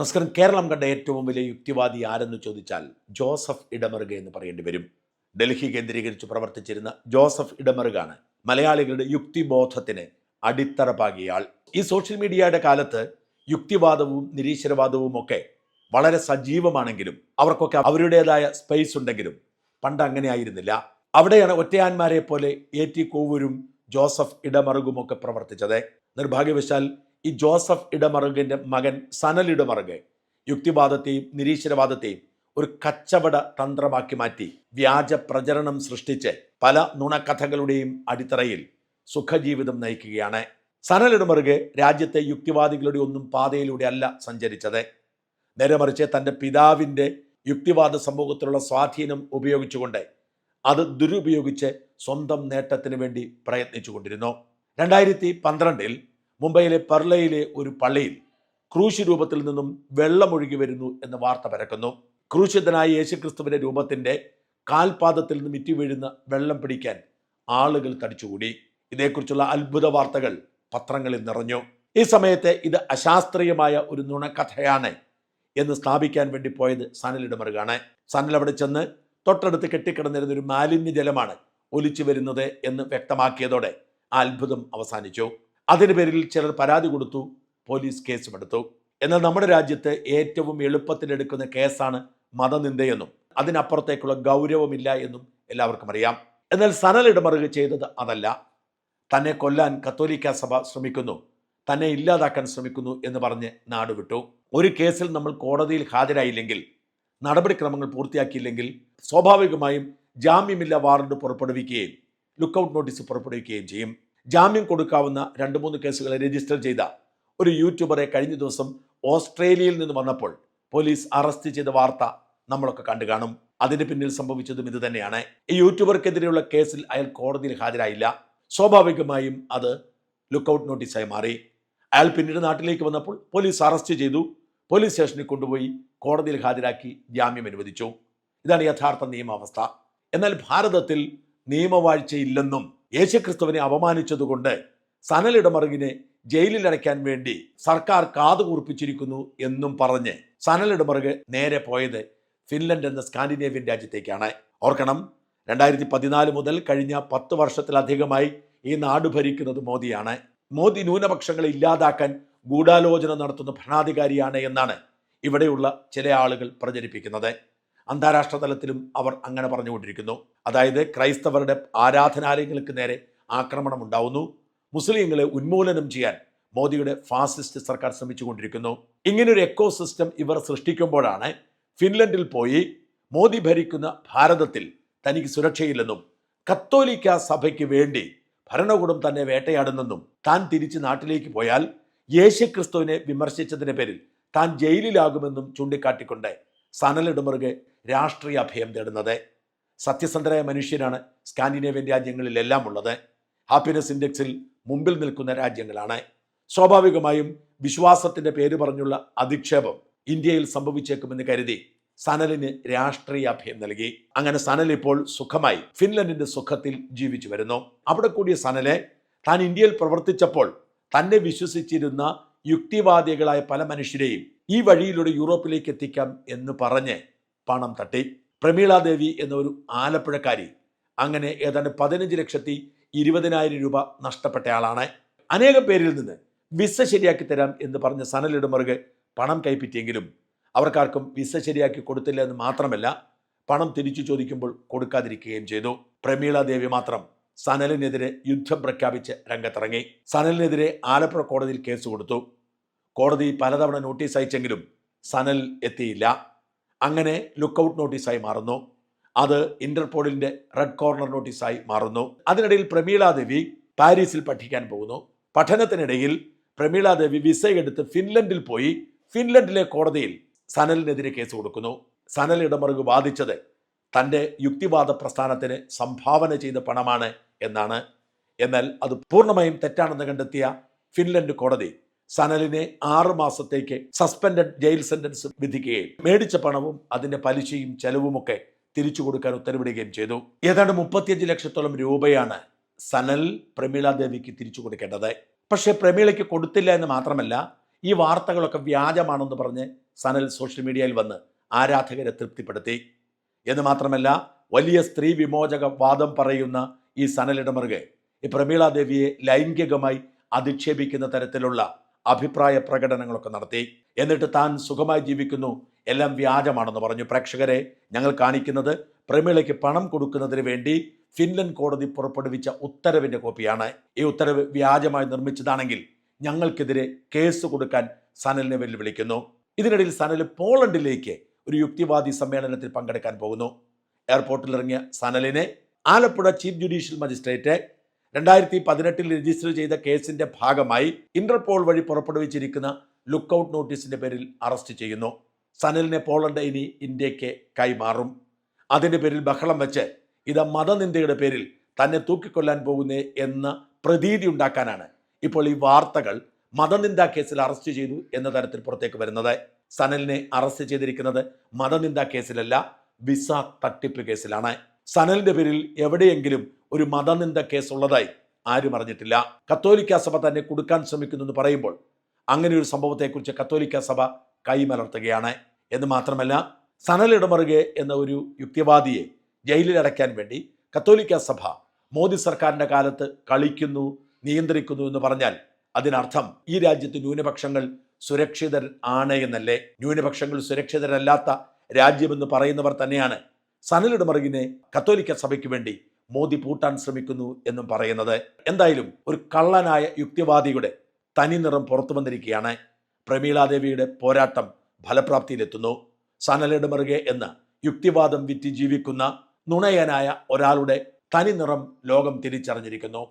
നമസ്കാരം. കേരളം കണ്ട ഏറ്റവും വലിയ യുക്തിവാദി ആരെന്ന് ചോദിച്ചാൽ ജോസഫ് ഇടമറുക എന്ന് പറയേണ്ടി വരും. ഡൽഹി കേന്ദ്രീകരിച്ച് പ്രവർത്തിച്ചിരുന്ന ജോസഫ് ഇടമറുകാണ് മലയാളികളുടെ യുക്തിബോധത്തിന് അടിത്തറ പാകിയയാൾ ഈ സോഷ്യൽ മീഡിയയുടെ കാലത്ത് യുക്തിവാദവും നിരീശ്വരവാദവും ഒക്കെ വളരെ സജീവമാണെങ്കിലും അവർക്കൊക്കെ അവരുടേതായ സ്പേസ് ഉണ്ടെങ്കിലും പണ്ട് അങ്ങനെ ആയിരുന്നില്ല അവിടെയാണ് ഒറ്റയാന്മാരെ പോലെ എ ടി കോവൂരും ജോസഫ് ഇടമറുകുമൊക്കെ പ്രവർത്തിച്ചത്. നിർഭാഗ്യവശാൽ ഈ ജോസഫ് ഇടമറുകിന്റെ മകൻ സനൽ ഇടമറുകെ യുക്തിവാദത്തെയും നിരീശ്വരവാദത്തെയും ഒരു കച്ചവട തന്ത്രമാക്കി മാറ്റി വ്യാജ പ്രചരണം സൃഷ്ടിച്ച് പല നുണക്കഥകളുടെയും അടിത്തറയിൽ സുഖജീവിതം നയിക്കുകയാണ്. സനൽ ഇടമറുകെ രാജ്യത്തെ യുക്തിവാദികളുടെ ഒന്നും പാതയിലൂടെ അല്ല സഞ്ചരിച്ചത്. നേരെ മറിച്ച് തന്റെ പിതാവിന്റെ യുക്തിവാദ സമൂഹത്തിലുള്ള സ്വാധീനം ഉപയോഗിച്ചുകൊണ്ട് അത് ദുരുപയോഗിച്ച് സ്വന്തം നേട്ടത്തിന് വേണ്ടി പ്രയത്നിച്ചുകൊണ്ടിരുന്നു. രണ്ടായിരത്തി പന്ത്രണ്ടിൽ മുംബൈയിലെ പർലയിലെ ഒരു പള്ളിയിൽ ക്രൂശ് രൂപത്തിൽ നിന്നും വെള്ളമൊഴുകി വരുന്നു എന്ന വാർത്ത പരക്കുന്നു. ക്രൂശിതനായ യേശുക്രിസ്തുവിന്റെ രൂപത്തിന്റെ കാൽപാദത്തിൽ നിന്ന് ഇറ്റി വീഴുന്ന വെള്ളം പിടിക്കാൻ ആളുകൾ തടിച്ചുകൂടി. ഇതേക്കുറിച്ചുള്ള അത്ഭുത വാർത്തകൾ പത്രങ്ങളിൽ നിറഞ്ഞു. ഈ സമയത്ത് ഇത് അശാസ്ത്രീയമായ ഒരു നുണക്കഥയാണ് എന്ന് സ്ഥാപിക്കാൻ വേണ്ടി പോയത് സനലിടമറുകാണ് സനൽ അവിടെ ചെന്ന് തൊട്ടടുത്ത് കെട്ടിക്കിടന്നിരുന്ന ഒരു മാലിന്യ ജലമാണ് ഒലിച്ചു വരുന്നത് എന്ന് വ്യക്തമാക്കിയതോടെ ആ അത്ഭുതം അവസാനിച്ചു. അതിന് പേരിൽ ചിലർ പരാതി കൊടുത്തു പോലീസ് കേസുമെടുത്തു. എന്നാൽ നമ്മുടെ രാജ്യത്ത് ഏറ്റവും എളുപ്പത്തിലെടുക്കുന്ന കേസാണ് മതനിന്ദയെന്നും അതിനപ്പുറത്തേക്കുള്ള ഗൗരവമില്ല എന്നും എല്ലാവർക്കും അറിയാം. എന്നാൽ സനൽ ഇടമറുക ചെയ്തത് അതല്ല. തന്നെ കൊല്ലാൻ കത്തോലിക്ക സഭ ശ്രമിക്കുന്നു തന്നെ ഇല്ലാതാക്കാൻ ശ്രമിക്കുന്നു എന്ന് പറഞ്ഞ് നാടുവിട്ടു ഒരു കേസിൽ നമ്മൾ കോടതിയിൽ ഹാജരായില്ലെങ്കിൽ നടപടിക്രമങ്ങൾ പൂർത്തിയാക്കിയില്ലെങ്കിൽ സ്വാഭാവികമായും ജാമ്യമില്ല വാറണ്ട് പുറപ്പെടുവിക്കുകയും ലുക്കൌട്ട് നോട്ടീസ് പുറപ്പെടുവിക്കുകയും ചെയ്യും. ജാമ്യം കൊടുക്കാവുന്ന രണ്ട് മൂന്ന് കേസുകൾ രജിസ്റ്റർ ചെയ്ത ഒരു യൂട്യൂബറെ കഴിഞ്ഞ ദിവസം ഓസ്ട്രേലിയയിൽ നിന്ന് വന്നപ്പോൾ പോലീസ് അറസ്റ്റ് ചെയ്ത വാർത്ത നമ്മളൊക്കെ കണ്ടു കാണും. അതിന് പിന്നിൽ സംഭവിച്ചതും ഇത് തന്നെയാണ്. ഈ യൂട്യൂബർക്കെതിരെയുള്ള കേസിൽ അയാൾ കോടതിയിൽ ഹാജരായില്ല. സ്വാഭാവികമായും അത് ലുക്കൌട്ട് നോട്ടീസായി മാറി. അയാൾ പിന്നീട് നാട്ടിലേക്ക് വന്നപ്പോൾ പോലീസ് അറസ്റ്റ് ചെയ്തു. പോലീസ് സ്റ്റേഷനിൽ കൊണ്ടുപോയി കോടതിയിൽ ഹാജരാക്കി ജാമ്യം അനുവദിച്ചു. ഇതാണ് യഥാർത്ഥ നിയമാവസ്ഥ. എന്നാൽ ഭാരതത്തിൽ നിയമവാഴ്ചയില്ലെന്നും യേശുക്രിസ്തുവിനെ അപമാനിച്ചതുകൊണ്ട് സനലിടമറിവിനെ ജയിലിൽ അടയ്ക്കാൻ വേണ്ടി സർക്കാർ കാതുകൂർപ്പിച്ചിരിക്കുന്നു എന്നും പറഞ്ഞ് സനലിടമറുക് നേരെ പോയത് ഫിൻലൻഡ് എന്ന സ്കാൻഡിനേവ്യൻ രാജ്യത്തേക്കാണ്. ഓർക്കണം രണ്ടായിരത്തി പതിനാല് മുതൽ കഴിഞ്ഞ പത്ത് വർഷത്തിലധികമായി ഈ നാട് ഭരിക്കുന്നത് മോദിയാണ്. മോദി ന്യൂനപക്ഷങ്ങളെ ഇല്ലാതാക്കാൻ ഗൂഢാലോചന നടത്തുന്ന ഭരണാധികാരിയാണ് എന്നാണ് ഇവിടെയുള്ള ചില ആളുകൾ പ്രചരിപ്പിക്കുന്നത്. അന്താരാഷ്ട്ര തലത്തിലും അവർ അങ്ങനെ പറഞ്ഞുകൊണ്ടിരിക്കുന്നു. അതായത് ക്രൈസ്തവരുടെ ആരാധനാലയങ്ങൾക്ക് നേരെ ആക്രമണം ഉണ്ടാവുന്നു. മുസ്ലിങ്ങളെ ഉന്മൂലനം ചെയ്യാൻ മോദിയുടെ ഫാസിസ്റ്റ് സർക്കാർ ശ്രമിച്ചുകൊണ്ടിരിക്കുന്നു. ഇങ്ങനൊരു എക്കോ സിസ്റ്റം ഇവർ സൃഷ്ടിക്കുമ്പോഴാണ് ഫിൻലൻഡിൽ പോയി മോദി ഭരിക്കുന്ന ഭാരതത്തിൽ തനിക്ക് സുരക്ഷയില്ലെന്നും കത്തോലിക്ക സഭയ്ക്ക് വേണ്ടി ഭരണകൂടം തന്നെ വേട്ടയാടുന്നെന്നും താൻ തിരിച്ച് നാട്ടിലേക്ക് പോയാൽ യേശുക്രിസ്തുവിനെ വിമർശിച്ചതിന്റെ പേരിൽ താൻ ജയിലിലാകുമെന്നും ചൂണ്ടിക്കാട്ടിക്കൊണ്ട് സനലിടുമറുകെ രാഷ്ട്രീയ അഭയം തേടുന്നത്. സത്യസന്ധരായ മനുഷ്യരാണ് സ്കാൻഡിനേവ്യൻ രാജ്യങ്ങളിലെല്ലാം ഉള്ളത് ഹാപ്പിനെസ് ഇൻഡെക്സിൽ മുമ്പിൽ നിൽക്കുന്ന രാജ്യങ്ങളാണ്. സ്വാഭാവികമായും വിശ്വാസത്തിന്റെ പേര് പറഞ്ഞുള്ള അധിക്ഷേപം ഇന്ത്യയിൽ സംഭവിച്ചേക്കുമെന്ന് കരുതി സനലിന് രാഷ്ട്രീയ അഭയം നൽകി. അങ്ങനെ സനൽ ഇപ്പോൾ സുഖമായി ഫിൻലൻഡിന്റെ സുഖത്തിൽ ജീവിച്ചു വരുന്നു. അവിടെ കൂടിയ സനലെ താൻ ഇന്ത്യയിൽ പ്രവർത്തിച്ചപ്പോൾ തന്നെ വിശ്വസിച്ചിരുന്ന യുക്തിവാദികളായ പല മനുഷ്യരെയും ഈ വഴിയിലൂടെ യൂറോപ്പിലേക്ക് എത്തിക്കാം എന്ന് പറഞ്ഞ് പണം തട്ടി. പ്രമീളാദേവി എന്ന ഒരു ആലപ്പുഴക്കാരി അങ്ങനെ ഏതാണ്ട് പതിനഞ്ച് ലക്ഷത്തി ഇരുപതിനായിരം രൂപ നഷ്ടപ്പെട്ടയാളാണ്. അനേകം പേരിൽ നിന്ന് വിസ ശരിയാക്കി തരാം എന്ന് പറഞ്ഞ സനലിടുമറുകെ പണം കൈപ്പറ്റിയെങ്കിലും അവർക്കാർക്കും വിസ ശരിയാക്കി കൊടുത്തില്ല എന്ന് മാത്രമല്ല പണം തിരിച്ചു ചോദിക്കുമ്പോൾ കൊടുക്കാതിരിക്കുകയും ചെയ്തു. പ്രമീള ദേവി മാത്രം സനലിനെതിരെ യുദ്ധം പ്രഖ്യാപിച്ച് രംഗത്തിറങ്ങി. സനലിനെതിരെ ആലപ്പുഴ കോടതിയിൽ കേസ് കൊടുത്തു. കോടതി പലതവണ നോട്ടീസ് അയച്ചെങ്കിലും സനൽ എത്തിയില്ല. അങ്ങനെ ലുക്കൌട്ട് നോട്ടീസായി മാറുന്നു. അത് ഇന്റർപോളിന്റെ റെഡ് കോർണർ നോട്ടീസായി മാറുന്നു. അതിനിടയിൽ പ്രമീള ദേവി പാരീസിൽ പഠിക്കാൻ പോകുന്നു. പഠനത്തിനിടയിൽ പ്രമീള ദേവി വിസ എടുത്ത് ഫിൻലൻഡിൽ പോയി ഫിൻലൻഡിലെ കോടതിയിൽ സനലിനെതിരെ കേസ് കൊടുക്കുന്നു. സനൽ ഇടമറുക് വാദിച്ചത് തന്റെ യുക്തിവാദ പ്രസ്ഥാനത്തിന് സംഭാവന ചെയ്ത പണമാണ് എന്നാണ്. എന്നാൽ അത് പൂർണമായും തെറ്റാണെന്ന് കണ്ടെത്തിയ ഫിൻലൻഡ് കോടതി സനലിനെ ആറു മാസത്തേക്ക് സസ്പെൻഡഡ് ജയിൽ സെന്റൻസ് വിധിക്കുകയും മേടിച്ച പണവും അതിന്റെ പലിശയും ചെലവുമൊക്കെ തിരിച്ചു കൊടുക്കാൻ ഉത്തരവിടുകയും ചെയ്തു. ഏതാണ്ട് മുപ്പത്തിയഞ്ച് ലക്ഷത്തോളം രൂപയാണ് സനൽ പ്രമീള ദേവിക്ക് തിരിച്ചു കൊടുക്കേണ്ടത്. പക്ഷേ പ്രമീളയ്ക്ക് കൊടുത്തില്ല എന്ന് മാത്രമല്ല ഈ വാർത്തകളൊക്കെ വ്യാജമാണെന്ന് പറഞ്ഞ് സനൽ സോഷ്യൽ മീഡിയയിൽ വന്ന് ആരാധകരെ തൃപ്തിപ്പെടുത്തി. എന്ന് മാത്രമല്ല വലിയ സ്ത്രീ വിമോചക വാദം പറയുന്ന ഈ സനൽ ഇടമറുകെ ഈ പ്രമീള ദേവിയെ ലൈംഗികമായി അധിക്ഷേപിക്കുന്ന തരത്തിലുള്ള അഭിപ്രായ പ്രകടനങ്ങളൊക്കെ നടത്തി. എന്നിട്ട് താൻ സുഖമായി ജീവിക്കുന്നു. എല്ലാം വ്യാജമാണെന്ന് പറഞ്ഞു. പ്രേക്ഷകരെ ഞങ്ങൾ കാണിക്കുന്നത് പ്രമീളയ്ക്ക് പണം കൊടുക്കുന്നതിന് വേണ്ടി ഫിൻലൻഡ് കോടതി പുറപ്പെടുവിച്ച ഉത്തരവിന്റെ കോപ്പിയാണ്. ഈ ഉത്തരവ് വ്യാജമായി നിർമ്മിച്ചതാണെങ്കിൽ ഞങ്ങൾക്കെതിരെ കേസ് കൊടുക്കാൻ സനലിനെ വെല്ലുവിളിക്കുന്നു. ഇതിനിടയിൽ സനൽ പോളണ്ടിലേക്ക് ഒരു യുക്തിവാദി സമ്മേളനത്തിൽ പങ്കെടുക്കാൻ പോകുന്നു. എയർപോർട്ടിൽ ഇറങ്ങിയ സനലിനെ ആലപ്പുഴ ചീഫ് ജുഡീഷ്യൽ മജിസ്ട്രേറ്റ് രണ്ടായിരത്തി പതിനെട്ടിൽ രജിസ്റ്റർ ചെയ്ത കേസിന്റെ ഭാഗമായി ഇന്റർപോൾ വഴി പുറപ്പെടുവിച്ചിരിക്കുന്ന ലുക്കൌട്ട് നോട്ടീസിന്റെ പേരിൽ അറസ്റ്റ് ചെയ്യുന്നു. സനലിനെ പോളണ്ട് ഇനി ഇന്ത്യയ്ക്ക് കൈമാറും. അതിന്റെ പേരിൽ ബഹളം വെച്ച് ഇത് മതനിന്ദയുടെ പേരിൽ തന്നെ തൂക്കിക്കൊല്ലാൻ പോകുന്നേ എന്ന പ്രതീതി ഉണ്ടാക്കാനാണ് ഇപ്പോൾ ഈ വാർത്തകൾ മതനിന്ദ കേസിൽ അറസ്റ്റ് ചെയ്തു എന്ന തരത്തിൽ പുറത്തേക്ക് വരുന്നത്. സനലിനെ അറസ്റ്റ് ചെയ്തിരിക്കുന്നത് മതനിന്ദ കേസിലല്ല വിസ തട്ടിപ്പ് കേസിലാണ്. സനലിന്റെ പേരിൽ എവിടെയെങ്കിലും ഒരു മതനിന്ദ കേസ് ഉള്ളതായി ആരും അറിഞ്ഞിട്ടില്ല. കത്തോലിക്ക സഭ തന്നെ കൊടുക്കാൻ ശ്രമിക്കുന്നു എന്ന് പറയുമ്പോൾ അങ്ങനെ ഒരു സംഭവത്തെക്കുറിച്ച് കത്തോലിക്ക സഭ കൈമലർത്തുകയാണ്. എന്ന് മാത്രമല്ല സനൽ ഇടമറുകെ എന്ന ഒരു യുക്തിവാദിയെ ജയിലിൽ അടയ്ക്കാൻ വേണ്ടി കത്തോലിക്ക സഭ മോദി സർക്കാരിന്റെ കാലത്ത് കളിക്കുന്നു നിയന്ത്രിക്കുന്നു എന്ന് പറഞ്ഞാൽ അതിനർത്ഥം ഈ രാജ്യത്ത് ന്യൂനപക്ഷങ്ങൾ സുരക്ഷിതർ ആണ് എന്നല്ലേ? ന്യൂനപക്ഷങ്ങൾ സുരക്ഷിതരല്ലാത്ത രാജ്യമെന്ന് പറയുന്നവർ തന്നെയാണ് സനൽ ഇടമറുകിനെ കത്തോലിക്ക സഭയ്ക്ക് വേണ്ടി മോദി പൂട്ടാൻ ശ്രമിക്കുന്നു എന്നും പറയുന്നത്. എന്തായാലും ഒരു കള്ളനായ യുക്തിവാദിയുടെ തനി നിറം പുറത്തു വന്നിരിക്കുകയാണ്. പ്രമീളാദേവിയുടെ പോരാട്ടം ഫലപ്രാപ്തിയിലെത്തുന്നു. സനലിടമറുകെ എന്ന യുക്തിവാദം വിറ്റ് ജീവിക്കുന്ന നുണയനായ ഒരാളുടെ തനി നിറം ലോകം തിരിച്ചറിഞ്ഞിരിക്കുന്നു.